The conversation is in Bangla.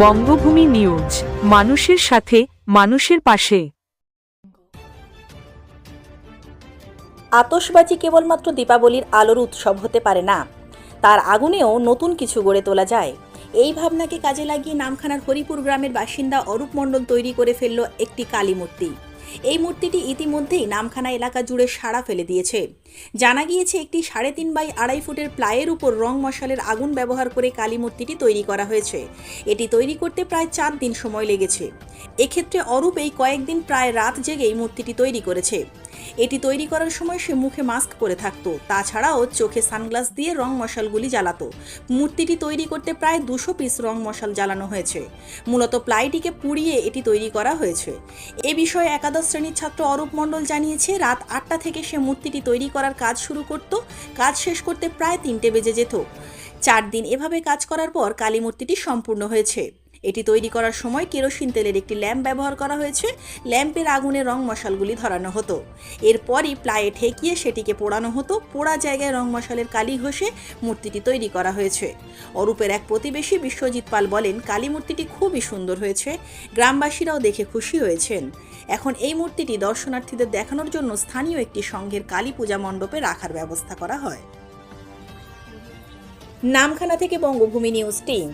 বঙ্গভূমি নিউজ, মানুষের সাথে, মানুষের পাশে। আতসবাজি কেবলমাত্র দীপাবলির আলোর উৎসব হতে পারে না। তার আগুনেও নতুন কিছু গড়ে তোলা যায়। এই ভাবনাকে কাজে লাগিয়ে নামখানার হরিপুর গ্রামের বাসিন্দা অরূপ মণ্ডল তৈরি করে ফেলল একটি কালী মূর্তি। এই মূর্তিটি ইতিমধ্যেই নামখানা এলাকা জুড়ে সাড়া ফেলে দিয়েছে। জানা গিয়েছে একটি সাড়ে তিন বাই আড়াই ফুটের প্লায়ের উপর রং মশালের আগুন ব্যবহার করে কালী মূর্তিটি তৈরি করা হয়েছে। এটি তৈরি করতে প্রায় চার দিন সময় লেগেছে। এক্ষেত্রে অরূপ এই কয়েকদিন প্রায় রাত জেগে এই মূর্তিটি তৈরি করেছে। এটি তৈরি করার সময় সে মুখে মাস্ক পরে থাকতো। তাছাড়াও চোখে সানগ্লাস দিয়ে রং মশালগুলি জ্বালাতো। মূর্তিটি তৈরি করতে প্রায় দুশো পিস রং মশাল জ্বালানো হয়েছে। মূলত প্লাইটিকে পুড়িয়ে এটি তৈরি করা হয়েছে। এ বিষয়ে একাদশ শ্রেণির ছাত্র অরূপ মণ্ডল জানিয়েছে, রাত আটটা থেকে সে মূর্তিটি তৈরি করার কাজ শুরু করত। কাজ শেষ করতে প্রায় তিনটে বেজে যেত। চার দিন এভাবে কাজ করার পর কালী মূর্তিটি সম্পূর্ণ হয়েছে। এটি তৈরি করার সময় কেরোসিন তেলের একটি ল্যাম্প ব্যবহার করা হয়েছে। ল্যাম্পের আগুনে রং মশালগুলি ধরানো হতো। এরপরই প্লায়ে ঠেকিয়ে সেটিকে পোড়ানো হতো। পোড়া জায়গায় রং মশালের কালি ঘষে মূর্তিটি তৈরি করা হয়েছে। অরূপের এক প্রতিবেশী বিশ্বজিৎ পাল বলেন, কালী মূর্তিটি খুবই সুন্দর হয়েছে। গ্রামবাসীরাও দেখে খুশি হয়েছেন। এখন এই মূর্তিটি দর্শনার্থীদের দেখানোর জন্য স্থানীয় একটি সংঘের কালী পূজা মণ্ডপে রাখার ব্যবস্থা করা হয়। নামখানা থেকে বঙ্গভূমি নিউজ টিম।